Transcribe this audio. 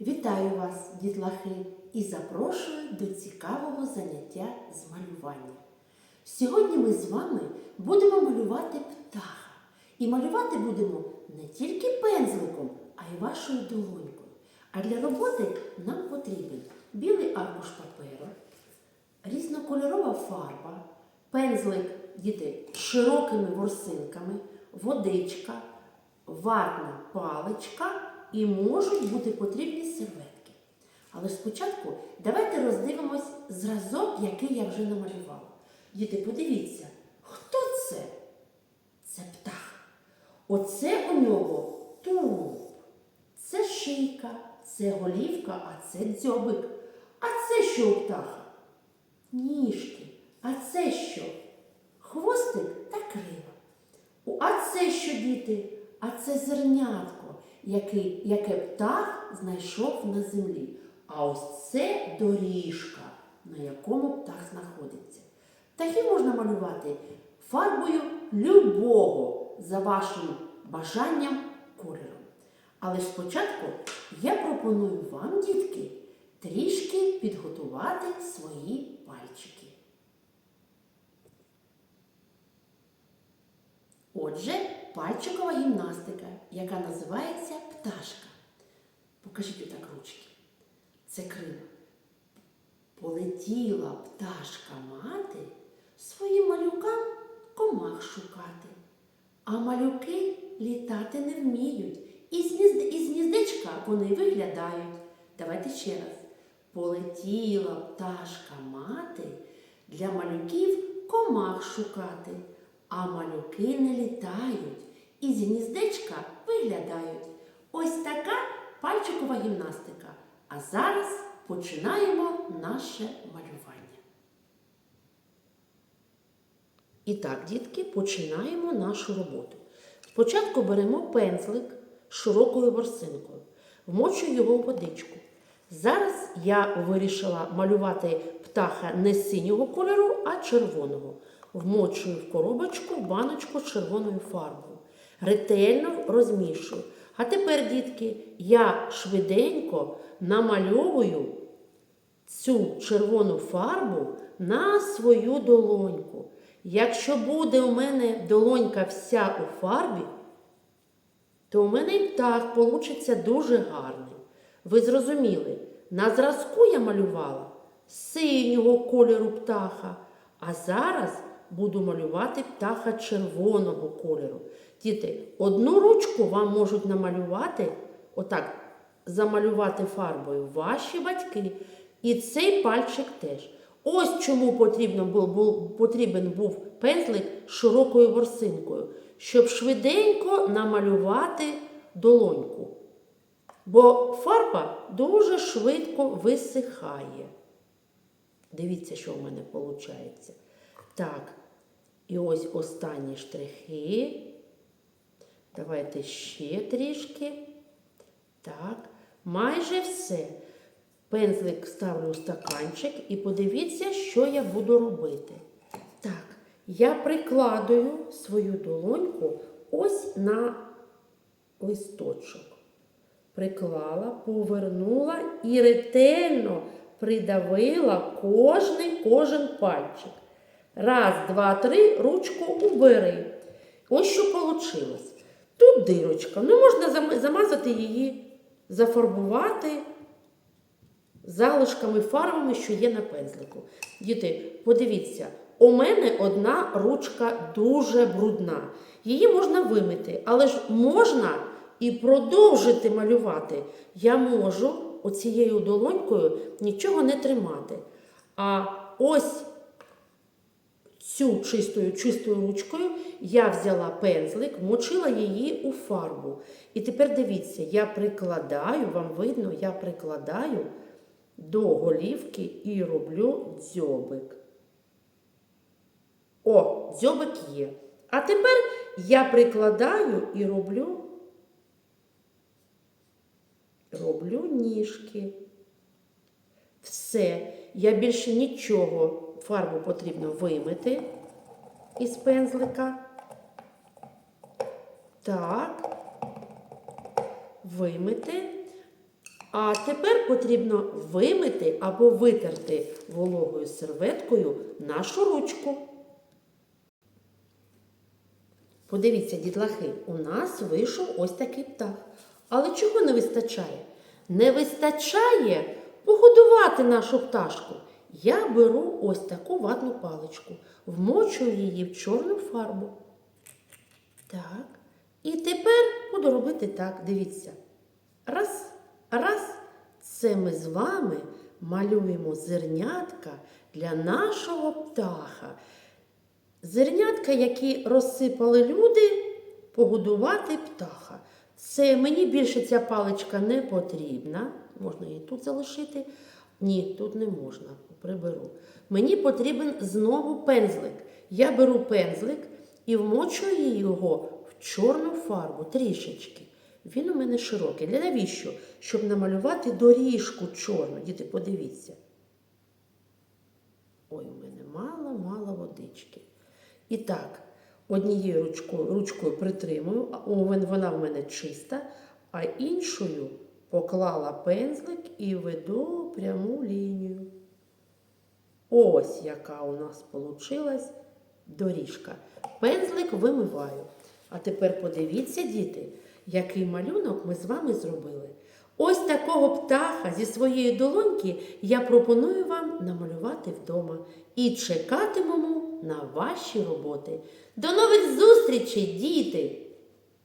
Вітаю вас, дітлахи, і запрошую до цікавого заняття з малювання. Сьогодні ми з вами будемо малювати птаха. І малювати будемо не тільки пензликом, а й вашою долонькою. А для роботи нам потрібен білий аркуш паперу, різнокольорова фарба, пензлик діти з широкими ворсинками, водичка, ватна паличка і можуть бути потрібні серветки. Але спочатку давайте роздивимось зразок, який я вже намалювала. Діти, подивіться, хто це? Це птах. Оце у нього тулуб. Це шийка, це голівка, а це дзьобик. А це що у птаха? Ніжки. А це що? Хвостик та крила. А це що, діти? А це зернятко, який, яке птах знайшов на землі. А ось це доріжка, на якому птах знаходиться. Птахи можна малювати фарбою любого за вашим бажанням кольору. Але спочатку я пропоную вам, дітки, трішки підготувати свої пальчики. Отже, пальчикова гімнастика, яка називається пташка. Покажіть отак ручки. Це крила. Полетіла пташка мати своїм малюкам комах шукати. А малюки літати не вміють. Із, гнізд... гніздечка вони виглядають. Давайте ще раз. Полетіла пташка мати для малюків комах шукати. А малюки не літають, із гніздечка виглядають. Ось така пальчикова гімнастика. А зараз починаємо наше малювання. І так, дітки, починаємо нашу роботу. Спочатку беремо пензлик з широкою ворсинкою, вмочую його у водичку. Зараз я вирішила малювати птаха не синього кольору, а червоного. Вмочую в коробочку баночку червоною фарбою. Ретельно розмішую. А тепер, дітки, я швиденько намальовую цю червону фарбу на свою долоньку. Якщо буде у мене долонька вся у фарбі, то у мене і птах получиться дуже гарний. Ви зрозуміли, на зразку я малювала синього кольору птаха, а зараз буду малювати птаха червоного кольору. Діти, одну ручку вам можуть намалювати, отак, замалювати фарбою ваші батьки. І цей пальчик теж. Ось чому потрібно був, був, потрібен був пензлик з широкою ворсинкою, щоб швиденько намалювати долоньку. Бо фарба дуже швидко висихає. Дивіться, що в мене виходить. Так, і ось останні штрихи. Давайте ще трішки. Так, майже все. Пензлик ставлю у стаканчик і подивіться, що я буду робити. Так, я прикладую свою долоньку ось на листочок. Приклала, повернула і ретельно придавила кожний кожен пальчик. Раз, два, три, ручку убери. Ось що вийшло. Тут дирочка. Ну, можна замазати її, зафарбувати залишками фарбами, що є на пензлику. Діти, подивіться, у мене одна ручка дуже брудна. Її можна вимити, але ж можна і продовжити малювати. Я можу оцією долонькою нічого не тримати. А ось цю чистою чистою ручкою я взяла пензлик, мочила її у фарбу. І тепер дивіться, я прикладаю, вам видно, я прикладаю до голівки і роблю дзьобик. О, дзьобик є. А тепер я прикладаю і роблю, роблю ніжки. Все, я більше нічого, фарбу потрібно вимити із пензлика. Так, вимити. А тепер потрібно вимити або витерти вологою серветкою нашу ручку. Подивіться, дітлахи, у нас вийшов ось такий птах. Але чого не вистачає? Не вистачає погодувати нашу пташку. Я беру ось таку ватну паличку, вмочую її в чорну фарбу. Так. І тепер буду робити так. Дивіться. Раз, раз. Це ми з вами малюємо зернятка для нашого птаха. Зернятка, які розсипали люди, погодувати птаха. Це мені більше ця паличка не потрібна. Можна її тут залишити. Ні, тут не можна. Приберу. Мені потрібен знову пензлик. Я беру пензлик і вмочую його в чорну фарбу трішечки. Він у мене широкий. Для навіщо? Щоб намалювати доріжку чорну. Діти, подивіться. Ой, у мене мало-мало водички. І так, однією ручкою, ручкою притримую, вона в мене чиста, а іншою поклала пензлик і веду пряму лінію. Ось яка у нас получилась доріжка. Пензлик вимиваю. А тепер подивіться, діти, який малюнок ми з вами зробили. Ось такого птаха зі своєї долоньки я пропоную вам намалювати вдома і чекатимемо на ваші роботи. До нових зустрічей, діти!